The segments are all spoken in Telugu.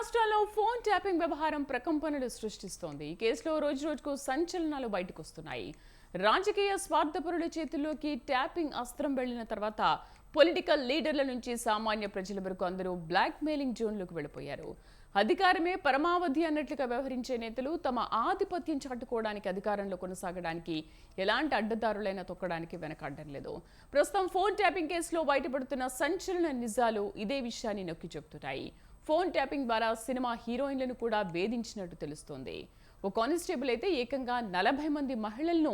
రాష్ట్రాల్లో ఫోన్ ట్యాపింగ్ వ్యవహారం ప్రకంపనలు సృష్టిస్తోంది. ఈ కేసులో రోజు రోజుకు సంచలనాలు బయటకు వస్తున్నాయి రాజకీయ స్వార్థపరుల చేతుల్లోకి ట్యాపింగ్ అస్త్రం వెళ్ళిన తర్వాత పొలిటికల్ లీడర్ల నుంచి సామాన్య ప్రజల వరకు అందరూ బ్లాక్ మెయిలింగ్ జోన్లోకి వెళ్ళిపోయారు. అధికారమే పరమావధి అన్నట్లుగా వ్యవహరించే నేతలు తమ ఆధిపత్యం చాటుకోవడానికి అధికారంలో కొనసాగడానికి ఎలాంటి అడ్డదారులైనా తొక్కడానికి వెనకాడడం లేదు. ప్రస్తుతం ఫోన్ ట్యాపింగ్ కేసులో బయటపడుతున్న సంచలన నిజాలు ఇదే విషయాన్ని నొక్కి చెబుతున్నాయి. ఫోన్ ట్యాపింగ్ ద్వారా సినిమా హీరోయిన్లను కూడా వేధించినట్టు తెలుస్తోంది. ఓ కానిస్టేబుల్ అయితే ఏకంగా నలభై మంది మహిళలను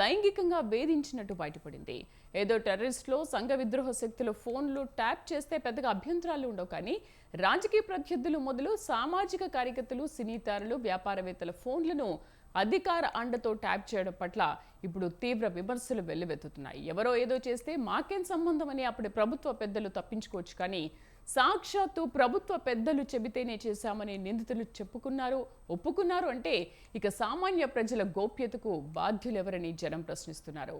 లైంగికంగా వేధించినట్టు బయటపడింది. ఏదో టెర్రరిస్ట్లో సంఘ విద్రోహ శక్తులు ఫోన్లు ట్యాప్ చేస్తే పెద్దగా అభ్యంతరాలు ఉండవు కానీ రాజకీయ ప్రత్యర్థులు మొదలు సామాజిక కార్యకర్తలు సినీతారులు వ్యాపారవేత్తల ఫోన్లను అధికార అండతో ట్యాప్ చేయడం పట్ల ఇప్పుడు తీవ్ర విమర్శలు వెల్లువెత్తుతున్నాయి. ఎవరో ఏదో చేస్తే మాకేం సంబంధం అని అప్పటి ప్రభుత్వ పెద్దలు తప్పించుకోవచ్చు కానీ సాక్షాత్తు ప్రభుత్వ పెద్దలు చెబితేనే చేశామని నిందితులు చెప్పుకున్నారు ఒప్పుకున్నారు అంటే ఇక సామాన్య ప్రజల గోప్యతకు బాధ్యులెవరని జనం ప్రశ్నిస్తున్నారు.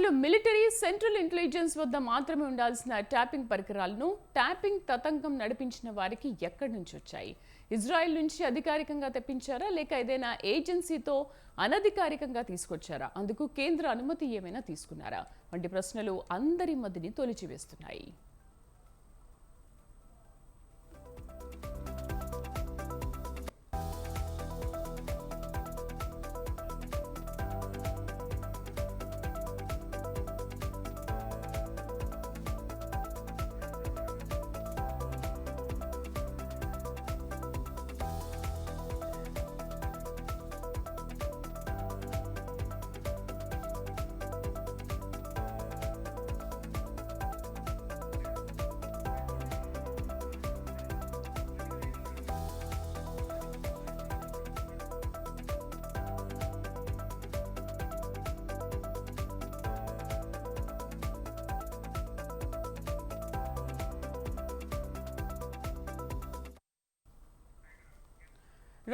అసలు మిలిటరీ సెంట్రల్ ఇంటెలిజెన్స్ వద్ద మాత్రమే ఉండాల్సిన ట్యాపింగ్ పరికరాలను ట్యాపింగ్ తతంగం నడిపించిన వారికి ఎక్కడి నుంచి వచ్చాయి? ఇజ్రాయెల్ నుంచి అధికారికంగా తెప్పించారా? లేక ఏదైనా ఏజెన్సీతో అనధికారికంగా తీసుకొచ్చారా? అందుకు కేంద్ర అనుమతి ఏమైనా తీసుకున్నారా? వంటి ప్రశ్నలు అందరి మధ్యని తొలిచివేస్తున్నాయి.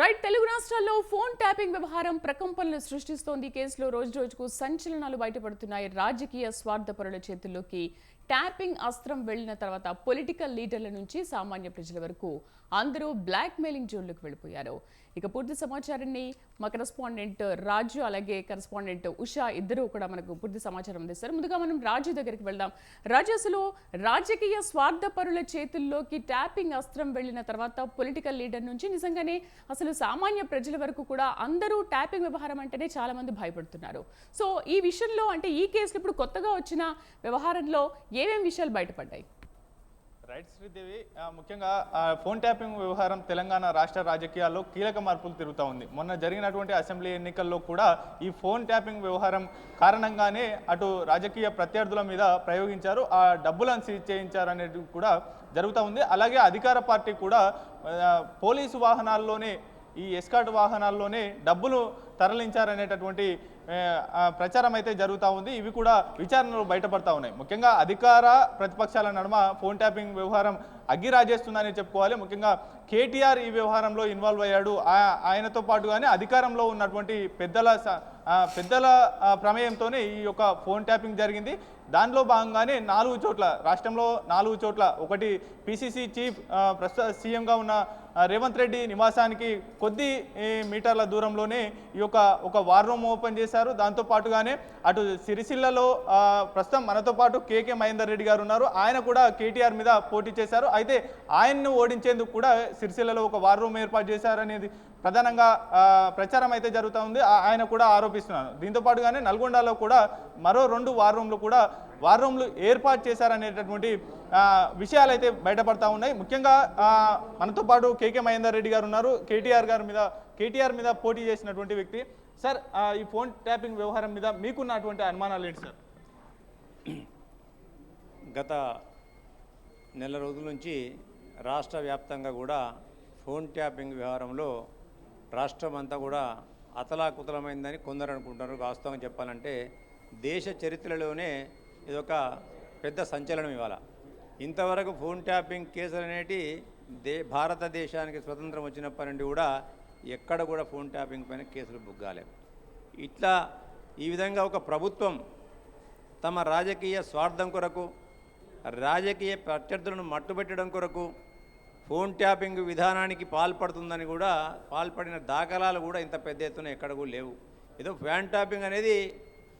రైట్ తెలుగు రాష్ట్రాల్లో ఫోన్ ట్యాపింగ్ వ్యవహారం ప్రకంపనలు సృష్టిస్తోంది. కేసులో రోజు రోజుకు సంచలనాలు బయటపడుతున్నాయి. రాజకీయ స్వార్థపరుల చేతుల్లోకి ట్యాపింగ్ అస్త్రం వెళ్ళిన తర్వాత పొలిటికల్ లీడర్ల నుంచి సామాన్య ప్రజల వరకు అందరూ బ్లాక్ మెయిలింగ్ జోన్లోకి వెళ్ళిపోయారు. ఇక పూర్తి సమాచారాన్ని మా కరెస్పాండెంట్ రాజు అలాగే కరస్పాండెంట్ ఉషా ఇద్దరు కూడా మనకు పూర్తి సమాచారం అందిస్తారు. ముందుగా మనం రాజు దగ్గరికి వెళ్దాం. రాజు అసలు రాజకీయ స్వార్థపరుల చేతుల్లోకి ట్యాపింగ్ అస్త్రం వెళ్ళిన తర్వాత పొలిటికల్ లీడర్ నుంచి నిజంగానే అసలు సామాన్య ప్రజల వరకు కూడా అందరూ ట్యాపింగ్ వ్యవహారం అంటేనే చాలా మంది భయపడుతున్నారు. సో ఈ విషయంలో అంటే ఈ కేసులు ఇప్పుడు కొత్తగా వచ్చిన వ్యవహారంలో ఏమేమి విషయాలు బయటపడ్డాయి? రైట్ శ్రీదేవి ముఖ్యంగా ఫోన్ ట్యాపింగ్ వ్యవహారం తెలంగాణ రాష్ట్ర రాజకీయాల్లో కీలక మార్పులు తిరుగుతూ ఉంది. మొన్న జరిగినటువంటి అసెంబ్లీ ఎన్నికల్లో కూడా ఈ ఫోన్ ట్యాపింగ్ వ్యవహారం కారణంగానే అటు రాజకీయ ప్రత్యర్థుల మీద ప్రయోగించారు ఆ డబ్బులను సీజ్ చేయించారు అనేది కూడా జరుగుతూ ఉంది. అలాగే అధికార పార్టీ కూడా పోలీసు వాహనాల్లోనే ఈ ఎస్కాట్ వాహనాల్లోనే డబ్బులు తరలించారనేటటువంటి ప్రచారం అయితే జరుగుతూ ఉంది. ఇవి కూడా విచారణలు బయటపడతా ఉన్నాయి. ముఖ్యంగా అధికార ప్రతిపక్షాల నడుమ ఫోన్ ట్యాపింగ్ వ్యవహారం అగ్గి రాజేస్తుందని చెప్పుకోవాలి. ముఖ్యంగా కేటీఆర్ ఈ వ్యవహారంలో ఇన్వాల్వ్ అయ్యాడు. ఆయనతో పాటుగానే అధికారంలో ఉన్నటువంటి పెద్దల స- పెద్దల ప్రమేయంతోనే ఈ యొక్క ఫోన్ ట్యాపింగ్ జరిగింది. దానిలో భాగంగానే నాలుగు చోట్ల రాష్ట్రంలో నాలుగు చోట్ల ఒకటి పిసిసి చీఫ్ ప్రస్తుత సీఎంగా ఉన్న రేవంత్ రెడ్డి నివాసానికి కొద్ది మీటర్ల దూరంలోనే ఈ యొక్క ఒక వార్ రూమ్ ఓపెన్ చేశారు. దాంతో పాటుగానే అటు సిరిసిల్లలో ప్రస్తుతం మనతో పాటు కేకే మహేందర్ రెడ్డి గారు ఉన్నారు. ఆయన కూడా కేటీఆర్ మీద పోటీ చేశారు. అయితే ఆయన్ను ఓడించేందుకు కూడా సిరిసిల్లలో ఒక వార్ రూమ్ ఏర్పాటు చేశారనేది ప్రధానంగా ప్రచారం అయితే జరుగుతూ ఉంది. ఆయన కూడా ఆరోపిస్తున్నారు. దీంతో పాటుగానే నల్గొండలో కూడా మరో రెండు వార్ రూమ్లు కూడా వార్ రూమ్లు ఏర్పాటు చేశారనేటటువంటి విషయాలు అయితే బయటపడతా ఉన్నాయి. ముఖ్యంగా మనతో పాటు కేకే మహేందర్ రెడ్డి గారు ఉన్నారు. కేటీఆర్ గారి మీద కేటీఆర్ మీద పోటీ చేసినటువంటి వ్యక్తి. సార్ ఈ ఫోన్ ట్యాపింగ్ వ్యవహారం మీద మీకున్నటువంటి అనుమానాలు ఏంటి సార్? గత నెల రోజుల నుంచి రాష్ట్ర వ్యాప్తంగా కూడా ఫోన్ ట్యాపింగ్ వ్యవహారంలో రాష్ట్రం అంతా కూడా అతలాకుతలమైందని కొందరు అనుకుంటున్నారు. వాస్తవంగా చెప్పాలంటే దేశ చరిత్రలోనే ఇదొక పెద్ద సంచలనం ఇవాళ. ఇంతవరకు ఫోన్ ట్యాపింగ్ కేసులు అనేటి దే భారతదేశానికి స్వతంత్రం వచ్చినప్పటి నుండి కూడా ఎక్కడ కూడా ఫోన్ ట్యాపింగ్ పైన కేసులు బుగ్గాలే. ఇట్లా ఈ విధంగా ఒక ప్రభుత్వం తమ రాజకీయ స్వార్థం కొరకు రాజకీయ ప్రత్యర్థులను మట్టుబెట్టడం కొరకు ఫోన్ ట్యాపింగ్ విధానానికి పాల్పడుతుందని కూడా పాల్పడిన దాఖలాలు కూడా ఇంత పెద్ద ఎత్తున ఎక్కడ కూడా లేవు. ఏదో ఫ్యాన్ ట్యాపింగ్ అనేది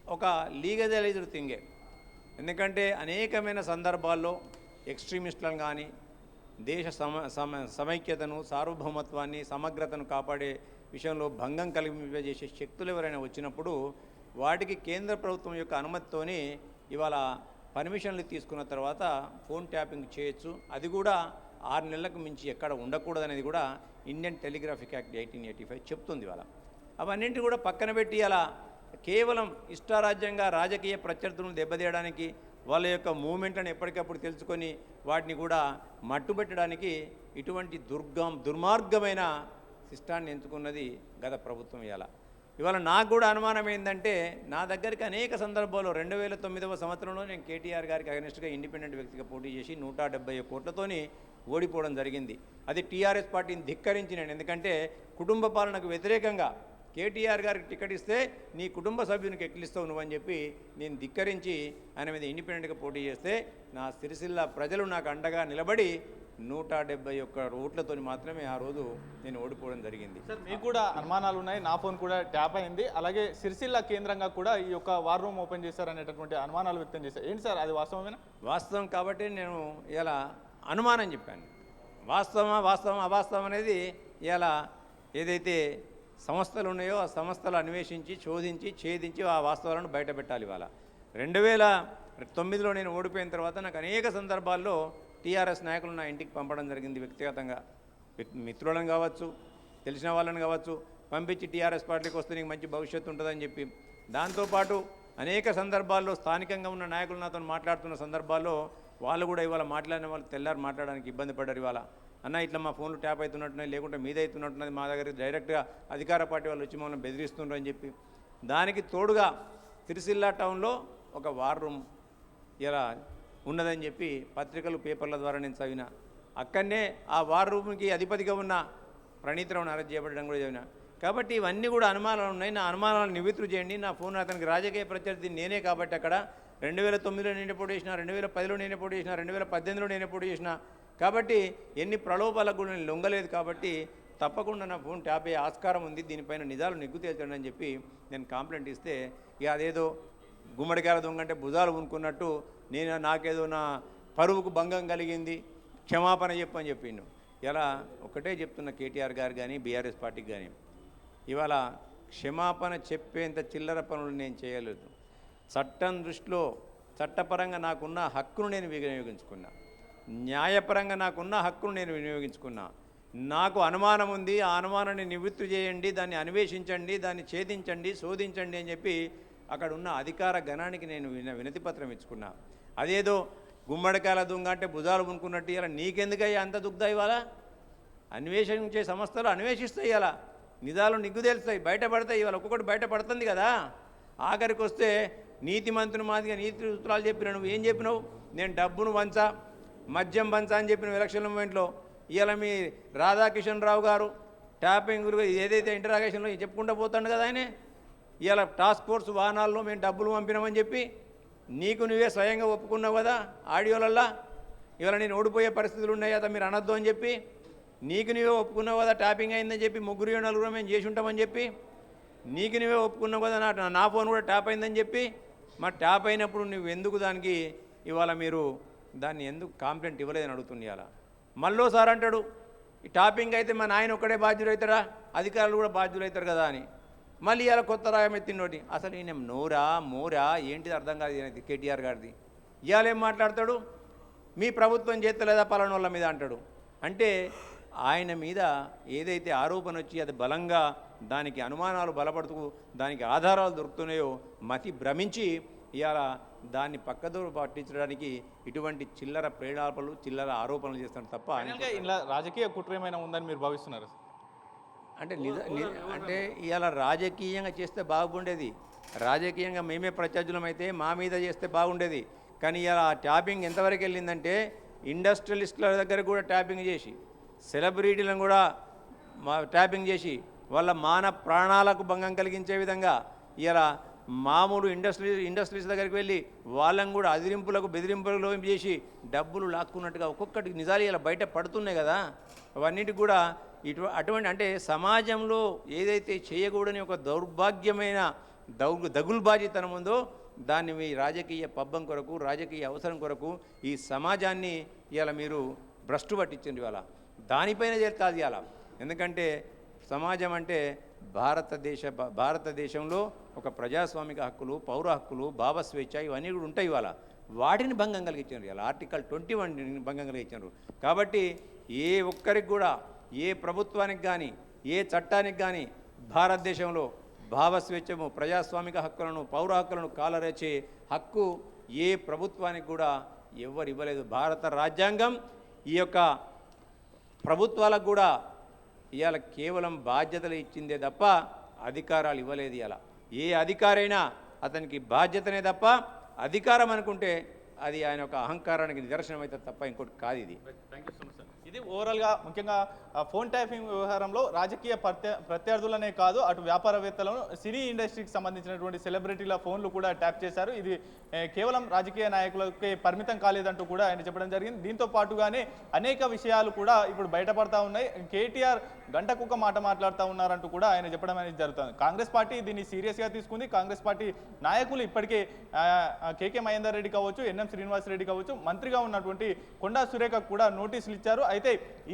ఒక లీగలైజ్డ్ థింగే ఎందుకంటే అనేకమైన సందర్భాల్లో ఎక్స్ట్రీమిస్టులను కానీ దేశ సమ సమ సమైక్యతను సార్వభౌమత్వాన్ని సమగ్రతను కాపాడే విషయంలో భంగం కలిగింపజేసే శక్తులు ఎవరైనా వచ్చినప్పుడు వాటికి కేంద్ర ప్రభుత్వం యొక్క అనుమతితోని ఇవాళ పర్మిషన్లు తీసుకున్న తర్వాత ఫోన్ ట్యాపింగ్ చేయొచ్చు. అది కూడా ఆరు నెలలకు మించి ఎక్కడ ఉండకూడదనేది కూడా Indian Telegraphic Act eighteen eighty five చెప్తుంది వాళ్ళ అవన్నింటి కూడా పక్కన పెట్టి అలా కేవలం ఇష్టారాజ్యంగా రాజకీయ ప్రత్యర్థులను దెబ్బతీయడానికి వాళ్ళ యొక్క మూమెంట్లను ఎప్పటికప్పుడు తెలుసుకొని వాటిని కూడా మట్టుబెట్టడానికి ఇటువంటి దుర్గం దుర్మార్గమైన సిస్టాన్ని ఎంచుకున్నది గత ప్రభుత్వం ఇలా ఇవాళ నాకు కూడా అనుమానం ఏంటంటే నా దగ్గరికి అనేక సందర్భాల్లో రెండు వేల తొమ్మిదవ సంవత్సరంలో నేను కేటీఆర్ గారికి అగనిస్ట్గా ఇండిపెండెంట్ వ్యక్తిగా పోటీ చేసి నూట డెబ్బై కోట్లతోని ఓడిపోవడం జరిగింది. అది టీఆర్ఎస్ పార్టీని ధిక్కరించి నేను. ఎందుకంటే కుటుంబ పాలనకు వ్యతిరేకంగా కేటీఆర్ గారికి టికెట్ ఇస్తే నీ కుటుంబ సభ్యునికి ఎక్కిలిస్తావు నువ్వని చెప్పి నేను ధిక్కరించి ఆయన మీద ఇండిపెండెంట్గా పోటీ చేస్తే నా సిరిసిల్ల ప్రజలు నాకు అండగా నిలబడి నూట డెబ్బై ఒక్క ఓట్లతో మాత్రమే ఆ రోజు నేను ఓడిపోవడం జరిగింది. సార్ మీకు కూడా అనుమానాలు ఉన్నాయి. నా ఫోన్ కూడా ట్యాప్ అయింది. అలాగే సిరిసిల్ల కేంద్రంగా కూడా ఈ యొక్క వార్ రూమ్ ఓపెన్ చేశారనేటటువంటి అనుమానాలు వ్యక్తం చేశారు. ఏంటి సార్ అది వాస్తవమేనా? వాస్తవం కాబట్టి నేను ఇలా అనుమానం చెప్పాను. వాస్తవమా వాస్తవం అవాస్తవం అనేది ఇలా ఏదైతే సంస్థలు ఉన్నాయో ఆ సంస్థలు అన్వేషించి శోధించి ఛేదించి ఆ వాస్తవాలను బయట పెట్టాలి ఇవాళ. రెండు వేల తొమ్మిదిలో నేను ఓడిపోయిన తర్వాత నాకు అనేక సందర్భాల్లో టీఆర్ఎస్ నాయకులు నా ఇంటికి పంపడం జరిగింది వ్యక్తిగతంగా. మిత్రులను కావచ్చు తెలిసిన వాళ్ళని కావచ్చు పంపించి టీఆర్ఎస్ పార్టీకి వస్తే నీకు మంచి భవిష్యత్తు ఉంటుందని చెప్పి. దాంతోపాటు అనేక సందర్భాల్లో స్థానికంగా ఉన్న నాయకులు నాతో మాట్లాడుతున్న సందర్భాల్లో వాళ్ళు కూడా ఇవాళ మాట్లాడిన వాళ్ళు తెల్లారు మాట్లాడడానికి ఇబ్బంది పడ్డారు ఇవాళ. అన్న ఇట్లా మా ఫోన్లు ట్యాప్ అవుతున్నట్టున్నాయి లేకుంటే మీద అవుతున్నట్టున్నది మా దగ్గర డైరెక్ట్గా అధికార పార్టీ వాళ్ళు వచ్చి మమ్మల్ని బెదిరిస్తున్నారు అని చెప్పి. దానికి తోడుగా తిరుసిల్లా టౌన్లో ఒక వార్ రూమ్ ఇలా ఉన్నదని చెప్పి పత్రికలు పేపర్ల ద్వారా నేను చదివిన. అక్కడనే ఆ వార్ రూమ్కి అధిపతిగా ఉన్న ప్రణీతరావుని అరెస్ట్ చేయబడడం కూడా చదివిన. కాబట్టి ఇవన్నీ కూడా అనుమానాలు ఉన్నాయి. నా అనుమానాలను నివృత్తులు చేయండి. నా ఫోన్ అతనికి రాజకీయ ప్రత్యర్థి నేనే కాబట్టి అక్కడ రెండు వేల తొమ్మిదిలో నేనే పోటీ చేసిన రెండు వేల పదిలో నేనే పోటీ చేసిన రెండు వేల పద్దెనిమిదిలో నేనే పోటీ చేసిన. కాబట్టి ఎన్ని ప్రలోభాలకు కూడా నేను లొంగలేదు కాబట్టి తప్పకుండా నా ఫోన్ ట్యాప్ అయ్యే ఆస్కారం ఉంది. దీనిపైన నిజాలు నిగ్గు తేల్చండి అని చెప్పి నేను కంప్లైంట్ ఇస్తే ఇక అదేదో గుమ్మడికాయల దొంగ అంటే భుజాలు ఉనుకున్నట్టు నేను నాకేదో నా పరువుకు భంగం కలిగింది క్షమాపణ చెప్పని చెప్పిండు. ఇలా ఒకటే చెప్తున్న కేటీఆర్ గారు కానీ బీఆర్ఎస్ పార్టీకి కానీ ఇవాళ క్షమాపణ చెప్పేంత చిల్లర పనులు నేను చేయలేదు. చట్టం దృష్టిలో చట్టపరంగా నాకున్న హక్కును నేను వినియోగించుకున్నా. న్యాయపరంగా నాకున్న హక్కును నేను వినియోగించుకున్నా. నాకు అనుమానం ఉంది ఆ అనుమానాన్ని నివృత్తి చేయండి దాన్ని అన్వేషించండి దాన్ని ఛేదించండి శోధించండి అని చెప్పి అక్కడ ఉన్న అధికార గణానికి నేను విన వినతి పత్రం ఇచ్చుకున్నా. అదేదో గుమ్మడికాయల దొంగ అంటే భుజాలు ఉనుకున్నట్టు ఇలా నీకెందుకయ్యా అంత దుగ్ధ ఇవాళ అన్వేషించే సంస్థలు అన్వేషిస్తాయి ఇలా నిజాలు నిగ్గు తెలుస్తాయి బయటపడతాయి ఇవాళ ఒక్కొక్కటి బయటపడుతుంది కదా. ఆఖరికి వస్తే నీతి మంత్రుని మాదిగా నీతి సూత్రాలు చెప్పిన నువ్వు ఏం చెప్పినావు? నేను డబ్బును వంచా మద్యం పంచా అని చెప్పిన ఎలక్షన్ మూమెంట్లో ఇవాళ మీ రాధాకిషన్ రావు గారు ట్యాపింగ్ ఏదైతే ఇంటరాగేషన్లో చెప్పుకుంటూ పోతాడు కదా ఆయనే? ఇవాళ టాస్క్ ఫోర్స్ వాహనాల్లో మేము డబ్బులు పంపినామని చెప్పి నీకు నువ్వే స్వయంగా ఒప్పుకున్నావు కదా ఆడియోలల్లా? ఇవాళ నేను ఓడిపోయే పరిస్థితులు ఉన్నాయి కదా మీరు అనొద్దు అని చెప్పి నీకు నువ్వే ఒప్పుకున్నావు కదా ట్యాపింగ్ అయిందని చెప్పి ముగ్గురు నలుగురు మేము చేసి ఉంటామని చెప్పి నీకు నువ్వే ఒప్పుకున్నావు కదా నా నా ఫోన్ కూడా ట్యాప్ అయిందని చెప్పి మరి ట్యాప్ అయినప్పుడు నువ్వు ఎందుకు దానికి ఇవాళ మీరు దాన్ని ఎందుకు కాంప్లైంట్ ఇవ్వలేదని అడుగుతుంది అలా. మళ్ళీ సార్ అంటాడు ఈ టాపింగ్ అయితే మా నాయన ఒక్కడే బాధ్యులవుతాడా అధికారులు కూడా బాధ్యులవుతారు కదా అని. మళ్ళీ ఇలా కొత్త రాయం ఎత్తినోటి అసలు ఈయన నోరా మోరా? ఏంటిది అర్థం కాదు ఈయనది కేటీఆర్ గారిది. ఇవాళ ఏం మాట్లాడతాడు మీ ప్రభుత్వం చేస్తలేదా పలానా వాళ్ళ మీద? అంటాడు. అంటే ఆయన మీద ఏదైతే ఆరోపణ వచ్చి అది బలంగా దానికి అనుమానాలు బలపడుతూ దానికి ఆధారాలు దొరుకుతున్నాయో మతి భ్రమించి ఇవాళ దాన్ని పక్కదోరు పట్టించడానికి ఇటువంటి చిల్లర ప్రేరణలు చిల్లర ఆరోపణలు చేస్తాడు తప్ప ఇలా రాజకీయ కుట్ర ఏమైనా ఉందని మీరు భావిస్తున్నారు? అంటే నిజ అంటే ఇవాళ రాజకీయంగా చేస్తే బాగుండేది. రాజకీయంగా మేమే ప్రత్యర్థులం అయితే మా మీద చేస్తే బాగుండేది. కానీ ఇలా ట్యాపింగ్ ఎంతవరకు వెళ్ళిందంటే ఇండస్ట్రియలిస్టుల దగ్గర కూడా ట్యాపింగ్ చేసి సెలబ్రిటీలను కూడా మా ట్యాపింగ్ చేసి వాళ్ళ మాన ప్రాణాలకు భంగం కలిగించే విధంగా ఇలా మామూలు ఇండస్ట్రీ ఇండస్ట్రీస్ దగ్గరికి వెళ్ళి వాళ్ళని కూడా అదిరింపులకు బెదిరింపులకు చేసి డబ్బులు లాక్కున్నట్టుగా ఒక్కొక్కటి నిజాలు ఇలా బయట పడుతున్నాయి కదా. అవన్నిటికి కూడా ఇటు అటువంటి అంటే సమాజంలో ఏదైతే చేయకూడని ఒక దౌర్భాగ్యమైన దౌ దగుల్బాజీతనం ఉందో దాన్ని మీ రాజకీయ పబ్బం కొరకు రాజకీయ అవసరం కొరకు ఈ సమాజాన్ని ఇలా మీరు భ్రష్టు పట్టించండి ఇవాళ. దానిపైన చేస్తాది ఇవాళ. ఎందుకంటే సమాజం అంటే భారతదేశ భారతదేశంలో ఒక ప్రజాస్వామిక హక్కులు పౌర హక్కులు భావస్వేచ్ఛ ఇవన్నీ కూడా ఉంటాయి ఇవాళ. వాటిని భంగం కలిగించారు ఇవాళ. ఆర్టికల్ ట్వంటీ వన్ భంగం కలిగించారు కాబట్టి ఏ ఒక్కరికి కూడా ఏ ప్రభుత్వానికి కానీ ఏ చట్టానికి కానీ భారతదేశంలో భావస్వేచ్ఛము ప్రజాస్వామిక హక్కులను పౌర హక్కులను కాలరేచే హక్కు ఏ ప్రభుత్వానికి కూడా ఎవరు ఇవ్వలేదు. భారత రాజ్యాంగం ఈ యొక్క ప్రభుత్వాలకు కూడా ఇవాళ కేవలం బాధ్యతలు ఇచ్చిందే తప్ప అధికారాలు ఇవ్వలేదు ఇవాళ ఏ అధికారైనా అతనికి బాధ్యతనే తప్ప అధికారం అనుకుంటే అది ఆయన యొక్క అహంకారానికి నిదర్శనం అయితే తప్ప ఇంకోటి కాదు ఇది. ఇది ఓవరాల్గా ముఖ్యంగా ఫోన్ ట్యాపింగ్ వ్యవహారంలో రాజకీయ ప్రత్యర్థులనే కాదు అటు వ్యాపారవేత్తలను సినీ ఇండస్ట్రీకి సంబంధించినటువంటి సెలబ్రిటీల ఫోన్లు కూడా ట్యాప్ చేశారు. ఇది కేవలం రాజకీయ నాయకులకే పరిమితం కాలేదంటూ కూడా ఆయన చెప్పడం జరిగింది. దీంతో పాటుగానే అనేక విషయాలు కూడా ఇప్పుడు బయటపడతా ఉన్నాయి. కేటీఆర్ గంటకొక మాట మాట్లాడుతూ ఉన్నారంటూ కూడా ఆయన చెప్పడం అనేది జరుగుతుంది. కాంగ్రెస్ పార్టీ దీన్ని సీరియస్గా తీసుకుంది. కాంగ్రెస్ పార్టీ నాయకులు ఇప్పటికే కేకే మహేందర్ రెడ్డి కావచ్చు ఎన్ఎం శ్రీనివాస్ రెడ్డి కావచ్చు మంత్రిగా ఉన్నటువంటి కొండా సురేఖ కూడా నోటీసులు ఇచ్చారు. అయితే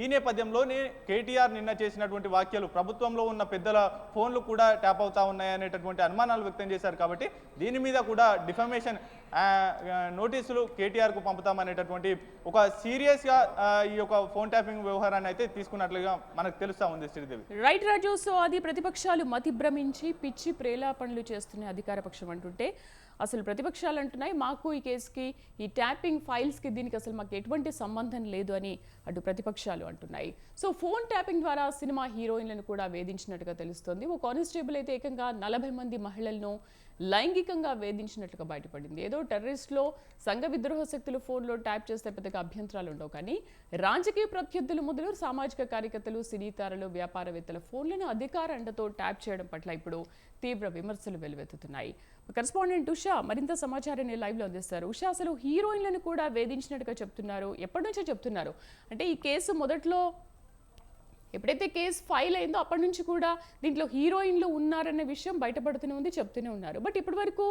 ఈ నేపథ్యంలోనే కేటీఆర్ నిన్న చేసినటువంటి వ్యాఖ్యలు ప్రభుత్వంలో ఉన్న పెద్దల ఫోన్లు కూడా ట్యాప్ అవుతా ఉన్నాయనేటటువంటి అనుమానాలు వ్యక్తం చేశారు కాబట్టి దీని మీద కూడా డిఫమేషన్ నోటీసులు కేటీఆర్కు పంపుతామనేటటువంటి ఒక సీరియస్గా ఈ యొక్క ఫోన్ ట్యాపింగ్ వ్యవహారాన్ని అయితే తీసుకున్నట్లుగా మనకు తెలుస్తా ఉంది శ్రీదేవి. రైట్ రాజు సో అది ప్రతిపక్షాలు మతిభ్రమించి పిచ్చి ప్రేలాపనలు చేస్తున్న అధికార పక్షం అంటుంటే అసలు ప్రతిపక్షాలు అంటున్నాయి మాకు ఈ కేసుకి ఈ ట్యాపింగ్ ఫైల్స్కి దీనికి అసలు మాకు ఎటువంటి సంబంధం లేదు అని అటు ప్రతిపక్షాలు అంటున్నాయి. సో ఫోన్ ట్యాపింగ్ ద్వారా సినిమా హీరోయిన్లను కూడా వేధించినట్టుగా తెలుస్తోంది. ఓ కానిస్టేబుల్ అయితే ఏకంగా నలభై మంది మహిళలను లైంగికంగా వేధించినట్లుగా బయటపడింది. ఏదో టెర్రరిస్ట్లో సంఘ విద్రోహ శక్తులు ఫోన్లో ట్యాప్ చేస్తే పెద్దగా అభ్యంతరాలు ఉండవు కానీ రాజకీయ ప్రత్యర్థులు మొదలు సామాజిక కార్యకర్తలు సినీతారలు వ్యాపారవేత్తల ఫోన్లను అధికార అండతో ట్యాప్ చేయడం పట్ల ఇప్పుడు తీవ్ర విమర్శలు వెలువెత్తుతున్నాయి. కరెస్పాండెంట్ ఉషా మరింత సమాచారాన్ని లైవ్లో అందిస్తారు. ఉషా అసలు హీరోయిన్లను కూడా వేధించినట్టుగా చెప్తున్నారు. ఎప్పటి నుంచో చెప్తున్నారు. అంటే ఈ కేసు మొదట్లో ఎప్పుడైతే కేసు ఫైల్ అయిందో అప్పటి నుంచి కూడా దీంట్లో హీరోయిన్లు ఉన్నారనే విషయం బయటపడుతూనే ఉంది చెప్తూనే ఉన్నారు. బట్ ఇప్పటి వరకు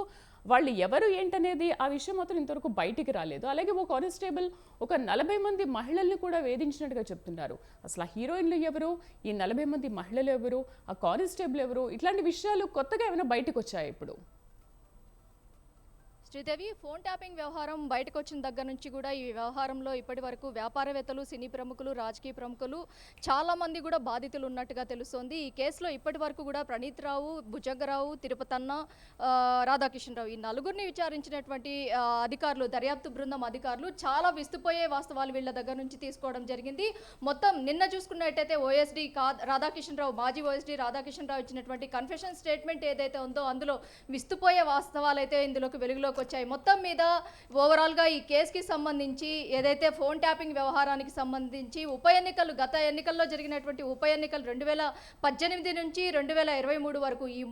వాళ్ళు ఎవరు ఏంటనేది ఆ విషయం మాత్రం ఇంతవరకు బయటికి రాలేదు. అలాగే ఓ కానిస్టేబుల్ ఒక నలభై మంది మహిళల్ని కూడా వేధించినట్టుగా చెప్తున్నారు. అసలు ఆ హీరోయిన్లు ఎవరు? ఈ నలభై మంది మహిళలు ఎవరు? ఆ కానిస్టేబుల్ ఎవరు? ఇట్లాంటి విషయాలు కొత్తగా ఏమైనా బయటకు వచ్చాయి ఇప్పుడు? శ్రీదేవి ఫోన్ ట్యాపింగ్ వ్యవహారం బయటకు వచ్చిన దగ్గర నుంచి కూడా ఈ వ్యవహారంలో ఇప్పటి వరకు వ్యాపారవేత్తలు సినీ ప్రముఖులు రాజకీయ ప్రముఖులు చాలా మంది కూడా బాధితులు ఉన్నట్టుగా తెలుస్తోంది. ఈ కేసులో ఇప్పటి వరకు కూడా ప్రణీత్ రావు భుజగరావు తిరుపతన్న ఆ, రాధాకిషన్ రావు ఈ నలుగురిని విచారించినటువంటి అధికారులు దర్యాప్తు బృందం అధికారులు చాలా విస్తుపోయే వాస్తవాలు వీళ్ళ దగ్గర నుంచి తీసుకోవడం జరిగింది. మొత్తం నిన్న చూసుకున్నట్టయితే ఓఎస్డీ కా రాధాకిషన్ రావు మాజీ ఓఎస్డీ రాధాకిషన్ రావు ఇచ్చినటువంటి కన్ఫెషన్ స్టేట్మెంట్ ఏదైతే ఉందో అందులో విస్తుపోయే వాస్తవాలు అయితే ఇందులోకి వెలుగులోకి వచ్చాయి మొత్తం మీద ఓవరాల్గా ఈ కేసుకి సంబంధించి ఏదైతే ఫోన్ ట్యాపింగ్ వ్యవహారానికి సంబంధించి ఉప ఎన్నికలు గత ఎన్నికల్లో జరిగినటువంటి ఉప ఎన్నికలు రెండు వేల పద్దెనిమిది నుంచి రెండు వేల ఇరవై మూడు వరకు ఈ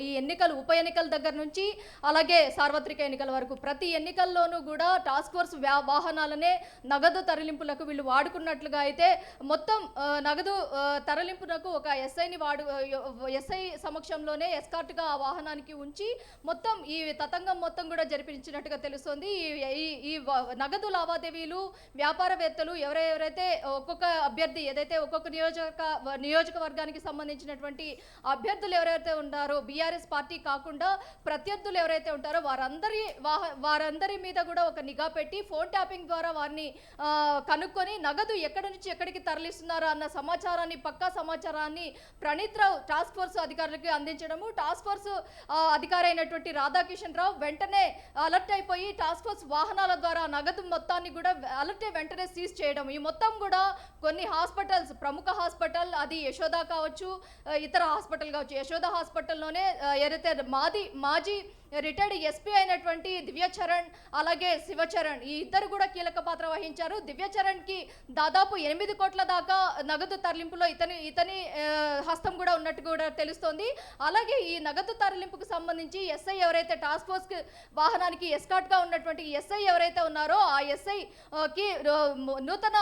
ఈ ఎన్నికలు ఉప ఎన్నికల దగ్గర నుంచి అలాగే సార్వత్రిక ఎన్నికల వరకు ప్రతి ఎన్నికల్లోనూ కూడా టాస్క్ ఫోర్స్ వాహనాలనే నగదు తరలింపులకు వీళ్ళు వాడుకున్నట్లుగా అయితే మొత్తం నగదు తరలింపునకు ఒక ఎస్ఐని వాడు ఎస్ఐ సమక్షంలోనే ఎస్కార్ట్గా ఆ వాహనానికి ఉంచి మొత్తం ఈ తతంగం మొత్తం కూడా జరిపించినట్టుగా తెలుస్తోంది. ఈ- నగదు లావాదేవీలు వ్యాపారవేత్తలు ఎవరెవరైతే ఒక్కొక్క అభ్యర్థి ఏదైతే ఒక్కొక్క నియోజక నియోజకవర్గానికి సంబంధించినటువంటి అభ్యర్థులు ఎవరైతే ఉన్నారో బీఆర్ఎస్ పార్టీ కాకుండా ప్రత్యర్థులు ఎవరైతే ఉంటారో వారందరి వారందరి మీద కూడా ఒక నిఘా పెట్టి ఫోన్ ట్యాపింగ్ ద్వారా వారిని కనుక్కొని నగదు ఎక్కడి నుంచి ఎక్కడికి తరలిస్తున్నారో అన్న సమాచారాన్ని పక్కా సమాచారాన్ని ప్రణీత్ రావు టాస్క్ ఫోర్స్ అధికారులకు అందించడము. టాస్క్ ఫోర్స్ అధికారి అయినటువంటి రాధాకిషన్ రావు వెంటనే అలర్ట్ అయిపోయి టాస్క్ ఫోర్స్ వాహనాల ద్వారా నగదు మొత్తాన్ని కూడా అలర్టే వెంటనే సీజ్ చేయడం. ఈ మొత్తం కూడా కొన్ని హాస్పిటల్స్ ప్రముఖ హాస్పిటల్ అది యశోద కావచ్చు ఇతర హాస్పిటల్ కావచ్చు. యశోద హాస్పిటల్లోనే ఏదైతే మాది మాజీ రిటైర్డ్ ఎస్పీ అయినటువంటి దివ్యచరణ్ అలాగే శివచరణ్ ఈ ఇద్దరు కూడా కీలక పాత్ర వహించారు. దివ్యచరణ్కి దాదాపు ఎనిమిది కోట్ల దాకా నగదు తరలింపులో ఇతని ఇతని హస్తం కూడా ఉన్నట్టు కూడా తెలుస్తోంది. అలాగే ఈ నగదు తరలింపుకు సంబంధించి ఎస్ఐ ఎవరైతే టాస్క్ ఫోర్స్ వాహనానికి ఎస్కాట్గా ఉన్నటువంటి ఎస్ఐ ఎవరైతే ఉన్నారో ఆ ఎస్ఐకి నూతన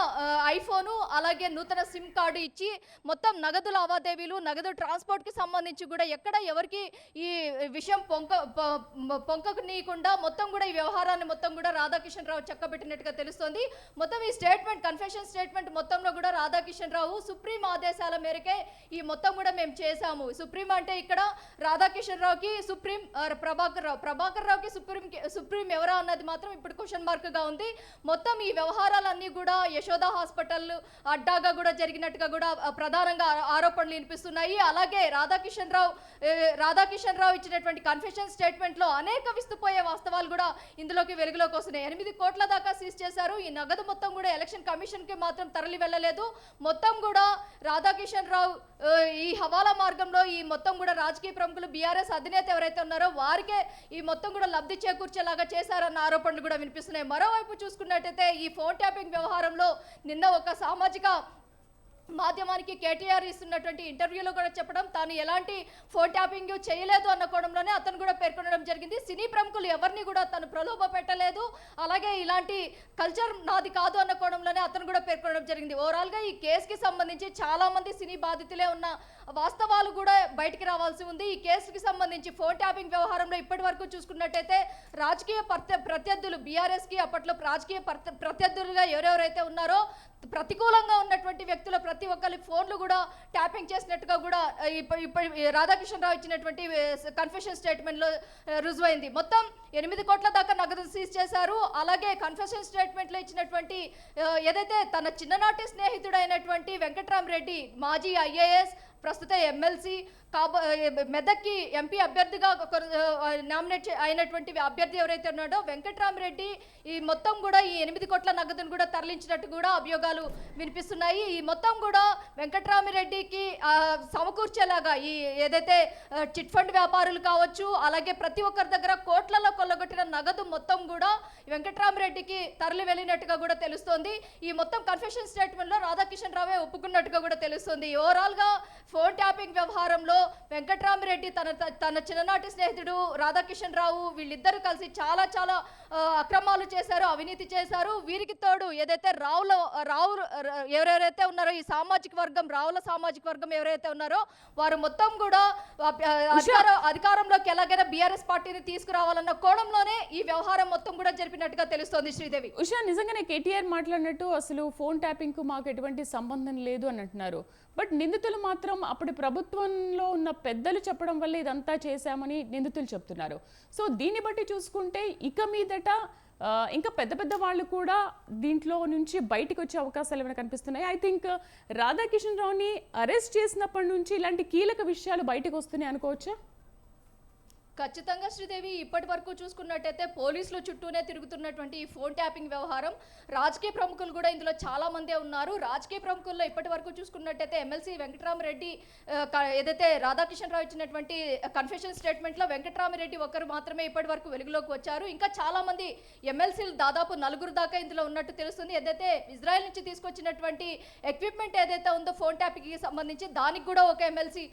ఐఫోను అలాగే నూతన సిమ్ కార్డు ఇచ్చి మొత్తం నగదు లావాదేవీలు నగదు ట్రాన్స్పోర్ట్కి సంబంధించి కూడా ఎక్కడ ఎవరికి ఈ విషయం పొంక పొంకకు నీయకుండా మొత్తం కూడా ఈ వ్యవహారాన్ని మొత్తం కూడా రాధాకిషన్ రావు చక్కబెట్టినట్టుగా తెలుస్తోంది. మొత్తం ఈ స్టేట్మెంట్ కన్ఫెషన్ స్టేట్మెంట్ మొత్తంలో కూడా రాధాకిషన్ రావు సుప్రీం ఆదేశాల మేరకే ఈ మొత్తం కూడా మేము చేశాము. సుప్రీం అంటే ఇక్కడ రాధాకిషన్ రావుకి సుప్రీం ప్రభాకర్ రావు. ప్రభాకర్ రావుకి సుప్రీం సుప్రీం ఎవరా అన్నది మాత్రం ఇప్పుడు క్వశ్చన్ మార్క్గా ఉంది. మొత్తం ఈ వ్యవహారాలన్నీ కూడా యశోద హాస్పిటల్ అడ్డాగా కూడా జరిగినట్టుగా కూడా ప్రధానంగా ఆరోపణలు వినిపిస్తున్నాయి. అలాగే రాధాకిషన్ రావు రాధాకిషన్ రావు ఇచ్చినటువంటి కన్ఫెషన్ స్టేట్మెంట్లో అనేక విస్తుపోయే వాస్తవాలు కూడా ఇందులోకి వెలుగులోకి వస్తున్నాయి. ఎనిమిది కోట్ల దాకా సీజ్ చేశారు. ఈ నగదు మొత్తం కూడా ఎలక్షన్ కమిషన్కి మాత్రం తరలి వెళ్ళలేదు. మొత్తం కూడా రాధాకిషన్ రావు ఈ హవాలా మార్గంలో ఈ మొత్తం కూడా రాజకీయ ప్రముఖులు బీఆర్ఎస్ అధినేత ఎవరైతే ఉన్నారో వారికే ఈ మొత్తం కూడా లబ్ధి చేకూర్చేలాగా చేశారన్న ఆరోపణలు కూడా వినిపిస్తున్నాయి. మరోవైపు చూసుకున్నట్టయితే ఈ ఫోన్ ట్యాపింగ్ వ్యవహారంలో నిన్న ఒక సామాజిక మాధ్యమానికి కేటీఆర్ ఇస్తున్నటువంటి ఇంటర్వ్యూలో కూడా చెప్పడం తాను ఎలాంటి ఫోన్ ట్యాపింగ్ చేయలేదు అన్న కోణంలోనే అతను కూడా పేర్కొనడం జరిగింది. సినీ ప్రముఖులు ఎవరిని కూడా తను ప్రలోభ పెట్టలేదు. అలాగే ఇలాంటి కల్చర్ నాది కాదు అన్న కోణంలోనే అతను కూడా పేర్కొనడం జరిగింది. ఓవరాల్గా ఈ కేసుకి సంబంధించి చాలామంది సినీ బాధితులే ఉన్న వాస్తవాలు కూడా బయటికి రావాల్సి ఉంది. ఈ కేసుకి సంబంధించి ఫోన్ ట్యాపింగ్ వ్యవహారంలో ఇప్పటి వరకు చూసుకున్నట్టయితే రాజకీయ ప్రత్య ప్రత్యర్థులు బీఆర్ఎస్కి అప్పట్లో రాజకీయ ప్రత్యర్థులుగా ఎవరెవరైతే ఉన్నారో ప్రతికూలంగా ఉన్నటువంటి వ్యక్తుల ప్రతి ఒక్కరి ఫోన్లు కూడా ట్యాపింగ్ చేసినట్టుగా కూడా ఇప్పుడు ఇప్పటి రావు ఇచ్చినటువంటి కన్ఫెషన్ స్టేట్మెంట్లో రుజువైంది. మొత్తం ఎనిమిది కోట్ల దాకా నగదు సీజ్ చేశారు. అలాగే కన్ఫెషన్ స్టేట్మెంట్లో ఇచ్చినటువంటి ఏదైతే తన చిన్ననాటి స్నేహితుడైనటువంటి వెంకట్రామరెడ్డి మాజీ ఐఏఎస్ ప్రస్తుత ఎమ్మెల్సీ కాబో మెదక్కి ఎంపీ అభ్యర్థిగా నామినేట్ అయినటువంటి అభ్యర్థి ఎవరైతే ఉన్నాడో వెంకట్రామరెడ్డి ఈ మొత్తం కూడా ఈ ఎనిమిది కోట్ల నగదును కూడా తరలించినట్టు కూడా అభియోగాలు వినిపిస్తున్నాయి. ఈ మొత్తం కూడా వెంకట్రామిరెడ్డికి సమకూర్చేలాగా ఈ ఏదైతే చిట్ ఫండ్ వ్యాపారులు కావచ్చు అలాగే ప్రతి ఒక్కరి దగ్గర కోట్లలో కొల్లగొట్టిన నగదు మొత్తం కూడా వెంకట్రామరెడ్డికి తరలి వెళ్ళినట్టుగా కూడా తెలుస్తోంది. ఈ మొత్తం కన్ఫెషన్ స్టేట్మెంట్లో రాధాకిషన్ రావే ఒప్పుకున్నట్టుగా కూడా తెలుస్తుంది. ఓవరాల్గా ఫోన్ ట్యాపింగ్ వ్యవహారంలో వెంకట్రామరెడ్డి తన తన చిన్ననాటి స్నేహితుడు రాధాకిషన్ రావు వీళ్ళిద్దరూ కలిసి చాలా చాలా అక్రమాలు చేశారు అవినీతి చేశారు. వీరికి తోడు ఏదైతే రావుల రావు ఎవరెవరైతే ఉన్నారో ఈ సామాజిక వర్గం రావుల సామాజిక వర్గం ఎవరైతే ఉన్నారో వారు మొత్తం కూడా అధికార అధికారంలోకి ఎలాగైనా బీఆర్ఎస్ పార్టీని తీసుకురావాలన్న కోణంలోనే ఈ వ్యవహారం మొత్తం కూడా జరిపినట్టుగా తెలుస్తోంది శ్రీదేవి. ఉషా నిజంగానే కేటీఆర్ మాట్లాడినట్టు అసలు ఫోన్ ట్యాపింగ్కు మాకు ఎటువంటి సంబంధం లేదు అని అంటున్నారు బట్ నిందితులు మాత్రం అప్పటి ప్రభుత్వంలో ఉన్న పెద్దలు చెప్పడం వల్ల ఇదంతా చేశామని నిందితులు చెప్తున్నారు. సో దీన్ని బట్టి చూసుకుంటే ఇక మీదట ఇంకా పెద్ద పెద్ద వాళ్ళు కూడా దీంట్లో నుంచి బయటకు వచ్చే అవకాశాలు ఏమైనా కనిపిస్తున్నాయి? ఐ థింక్ రాధాకిషన్ రావుని అరెస్ట్ చేసినప్పటి నుంచి ఇలాంటి కీలక విషయాలు బయటకు వస్తున్నాయి అనుకోవచ్చా? ఖచ్చితంగా శ్రీదేవి ఇప్పటి వరకు చూసుకున్నట్టయితే పోలీసులు చుట్టూనే తిరుగుతున్నటువంటి ఈ ఫోన్ ట్యాపింగ్ వ్యవహారం. రాజకీయ ప్రముఖులు కూడా ఇందులో చాలా మందే ఉన్నారు. రాజకీయ ప్రముఖుల్లో ఇప్పటి వరకు చూసుకున్నట్టయితే ఎమ్మెల్సీ వెంకటరామరెడ్డి ఏదైతే రాధాకిషన్ రావు ఇచ్చినటువంటి కన్ఫెషన్ స్టేట్మెంట్లో వెంకటరామరెడ్డి ఒకరు మాత్రమే ఇప్పటి వరకు వెలుగులోకి వచ్చారు. ఇంకా చాలా మంది ఎమ్మెల్సీలు దాదాపు నలుగురు దాకా ఇందులో ఉన్నట్టు తెలుస్తుంది. ఏదైతే ఇజ్రాయెల్ నుంచి తీసుకొచ్చినటువంటి ఎక్విప్మెంట్ ఏదైతే ఉందో ఫోన్ ట్యాపింగ్కి సంబంధించి దానికి కూడా ఒక ఎమ్మెల్సీ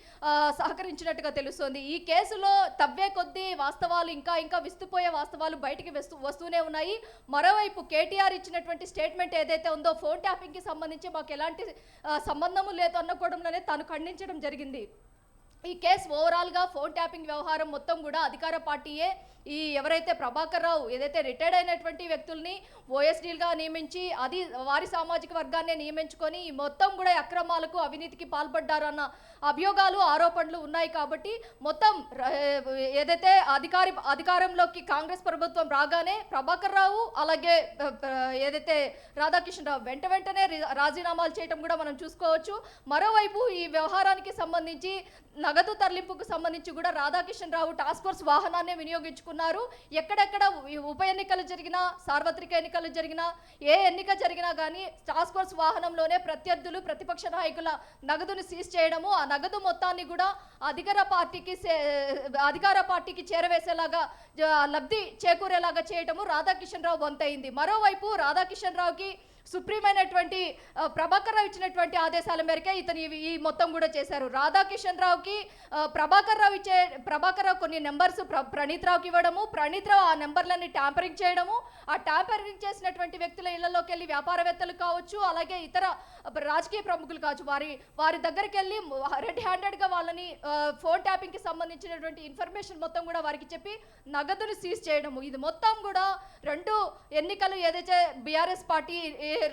సహకరించినట్టుగా తెలుస్తుంది. ఈ కేసులో తవ్వే కొద్దీ వాస్తవాలు ఇంకా ఇంకా విస్తుపోయే వాస్తవాలు బయటికి వస్తూ వస్తూనే ఉన్నాయి. మరోవైపు కేటీఆర్ ఇచ్చినటువంటి స్టేట్మెంట్ ఏదైతే ఉందో ఫోన్ ట్యాపింగ్కి సంబంధించి మాకు ఎలాంటి సంబంధము లేదు అనుకోవడంలోనే తాను ఖండించడం జరిగింది. ఈ కేసు ఓవరాల్గా ఫోన్ ట్యాపింగ్ వ్యవహారం మొత్తం కూడా అధికార పార్టీయే. ఈ ఎవరైతే ప్రభాకర్ రావు ఏదైతే రిటైర్డ్ అయినటువంటి వ్యక్తుల్ని ఓఎస్డీలుగా నియమించి అది వారి సామాజిక వర్గాన్ని నియమించుకొని ఈ మొత్తం కూడా అక్రమాలకు అవినీతికి పాల్పడ్డారు అన్న అభియోగాలు ఆరోపణలు ఉన్నాయి కాబట్టి మొత్తం ఏదైతే అధికారి అధికారంలోకి కాంగ్రెస్ ప్రభుత్వం రాగానే ప్రభాకర్ రావు అలాగే ఏదైతే రాధాకిషన్ రావు వెంట వెంటనే రాజీనామాలు చేయటం కూడా మనం చూసుకోవచ్చు. మరోవైపు ఈ వ్యవహారానికి సంబంధించి నగదు తరలింపుకు సంబంధించి కూడా రాధాకిషన్ రావు టాస్క్ ఫోర్స్ వాహనాన్ని వినియోగించుకున్నారు. ఎక్కడెక్కడ ఉప ఎన్నికలు జరిగినా సార్వత్రిక ఎన్నికలు జరిగినా ఏ ఎన్నిక జరిగినా కానీ టాస్క్ ఫోర్స్ వాహనంలోనే ప్రత్యర్థులు ప్రతిపక్ష నాయకుల నగదును సీజ్ చేయడము ఆ నగదు మొత్తాన్ని కూడా అధికార పార్టీకి సే- అధికార పార్టీకి చేరవేసేలాగా లబ్ధి చేకూరేలాగా చేయటము రాధాకిషన్ రావు వంతైంది. మరోవైపు రాధాకిషన్ రావుకి సుప్రీమైనటువంటి ప్రభాకర్ రావు ఇచ్చినటువంటి ఆదేశాల మేరకే ఇతను ఇవి- ఈ మొత్తం కూడా చేశారు. రాధాకిషన్ రావుకి ప్రభాకర్ రావు ఇచ్చే ప్రభాకర్ రావు కొన్ని నెంబర్స్ ప్ర ప్రణీత్ రావుకి ఇవ్వడము ప్రణీత్ రావు ఆ నెంబర్లన్నీ ట్యాంపరింగ్ చేయడము ఆ ట్యాంపరింగ్ చేసినటువంటి వ్యక్తుల ఇళ్ళలోకి వెళ్ళి వ్యాపారవేత్తలు కావచ్చు అలాగే ఇతర రాజకీయ ప్రముఖులు కావచ్చు వారి వారి దగ్గరికి వెళ్ళి రెడ్ హ్యాండెడ్గా వాళ్ళని ఫోన్ ట్యాపింగ్కి సంబంధించినటువంటి ఇన్ఫర్మేషన్ మొత్తం కూడా వారికి చెప్పి నగదును సీజ్ చేయడము. ఇది మొత్తం కూడా రెండు ఎన్నికలు ఏదైతే బీఆర్ఎస్ పార్టీ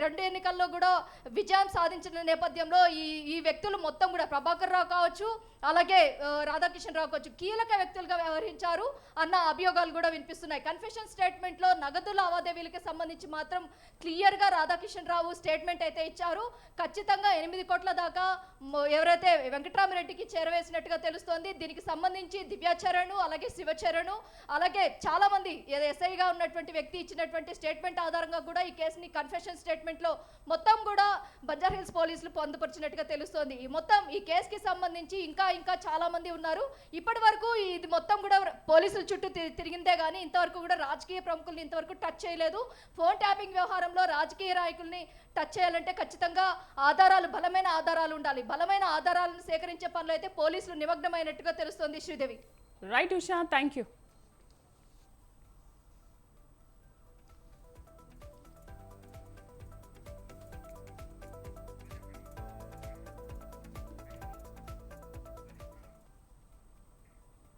రెండు ఎన్నికల్లో కూడా విజయం సాధించిన నేపథ్యంలో ఈ ఈ వ్యక్తులు మొత్తం కూడా ప్రభాకర్ రావు కావచ్చు అలాగే రాధాకిషన్ రావు కొంచెం కీలక వ్యక్తులుగా వ్యవహరించారు అన్న అభియోగాలు కూడా వినిపిస్తున్నాయి. కన్ఫెషన్ స్టేట్మెంట్లో నగదు లావాదేవీలకి సంబంధించి మాత్రం క్లియర్గా రాధాకిషన్ రావు స్టేట్మెంట్ అయితే ఇచ్చారు. ఖచ్చితంగా ఎనిమిది కోట్ల దాకా ఎవరైతే వెంకటరామరెడ్డికి చేరవేసినట్టుగా తెలుస్తోంది దీనికి సంబంధించి దివ్యాచరణ్ అలాగే శివచరణ్ అలాగే చాలామంది ఎస్ఐగా ఉన్నటువంటి వ్యక్తి ఇచ్చినటువంటి స్టేట్మెంట్ ఆధారంగా కూడా ఈ కేసుని కన్ఫెషన్ స్టేట్మెంట్లో మొత్తం కూడా బంజార్ హిల్స్ పోలీసులు పొందుపరిచినట్టుగా తెలుస్తోంది. ఈ మొత్తం ఈ కేసుకి సంబంధించి ఇంకా ఇంకా చాలా మంది ఉన్నారు. ఇప్పటి వరకు ఇది మొత్తం కూడా పోలీసుల చుట్టూ తి- తిరిగిందే కానీ ఇంతవరకు కూడా రాజకీయ ప్రముఖుల్ని ఇంతవరకు టచ్ చేయలేదు. ఫోన్ ట్యాపింగ్ వ్యవహారంలో రాజకీయ నాయకుల్ని టచ్ చేయాలంటే ఖచ్చితంగా ఆధారాలు బలమైన ఆధారాలు ఉండాలి. బలమైన ఆధారాలను సేకరించే పనిలో అయితే పోలీసులు నిమగ్నమైనట్టుగా తెలుస్తోంది Sridevi. Right Usha. Thank you